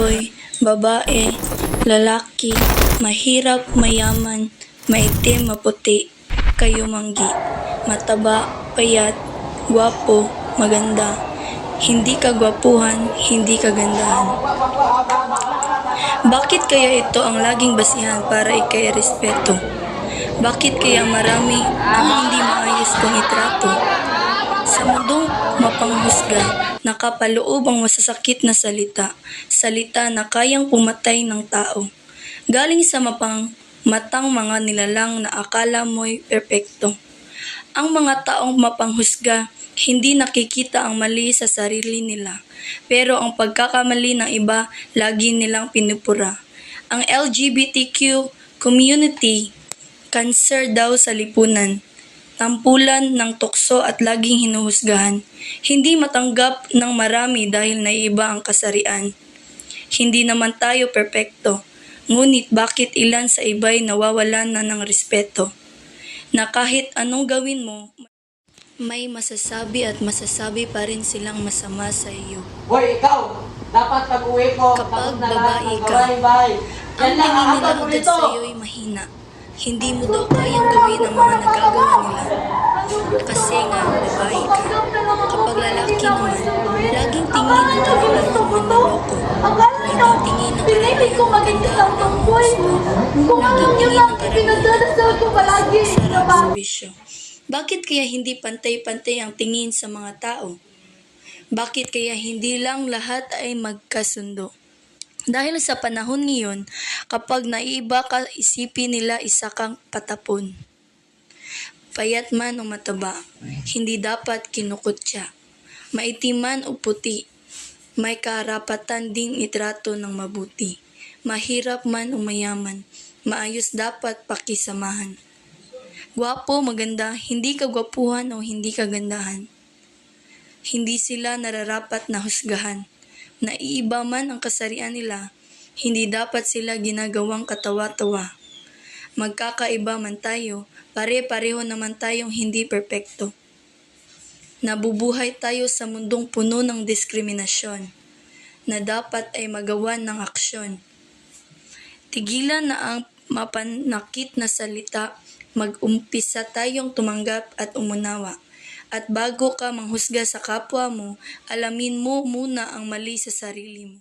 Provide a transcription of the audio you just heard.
tukoy, babae, lalaki, mahirap, mayaman, maitim, maputi, kayumanggi, mataba, payat, gwapo, maganda, hindi kagwapuhan, hindi kagandahan. Bakit kaya ito ang laging basihan para ikay respeto? Bakit kaya marami ang hindi maayos kong itrato? Mapanghusga, nakapaloob ang masasakit na salita, salita na kayang pumatay ng tao. Galing sa mapang matang mga nilalang na akala mo'y perpekto. Ang mga taong mapanghusga, hindi nakikita ang mali sa sarili nila. Pero ang pagkakamali ng iba, lagi nilang pinupura. Ang LGBTQ community, cancer daw sa lipunan. Tampulan ng tukso at laging hinuhusgahan. Hindi matanggap ng marami dahil naiiba ang kasarian. Hindi naman tayo perpekto. Ngunit bakit ilan sa iba'y nawawalan na ng respeto? Na kahit anong gawin mo, may masasabi at masasabi pa rin silang masama sa iyo. Hoy, ikaw! Dapat pag-uwi ko, Kapag babae ka. Ang tingin nila agad sa iyo ay mahina. Hindi mo daw kayang gawin ang mga nagagawa nila. Kasi nga, babae ka. Kapag lalaki naman, laging tingin ang kanilang ng manloloko. Laging tingin ang Pinilit ko maging isang tomboy. Kung ano yun ang pinagdadasal ko palagi. sarap Diba? sa bisyo. Bakit kaya hindi pantay-pantay ang tingin sa mga tao? Bakit kaya hindi lang lahat ay magkasundo? Dahil sa panahon ngayon, kapag naiiba ka, isipin nila isa kang patapon. Payat man o mataba, hindi dapat kinukutya. Maitim man o puti, may karapatan ding itrato ng mabuti. Mahirap man o mayaman, maayos dapat pakisamahan. Gwapo, maganda, hindi kagwapuhan o hindi kagandahan. Hindi sila nararapat na husgahan. Naiiba man ang kasarian nila, hindi dapat sila ginagawang katawa-tawa. Magkakaiba man tayo, pare-pareho naman tayong hindi perpekto. Nabubuhay tayo sa mundong puno ng diskriminasyon na dapat ay magawan ng aksyon. Tigilan na ang mapanakit na salita, mag-umpisa tayong tumanggap at umunawa. At bago ka manghusga sa kapwa mo, alamin mo muna ang mali sa sarili mo.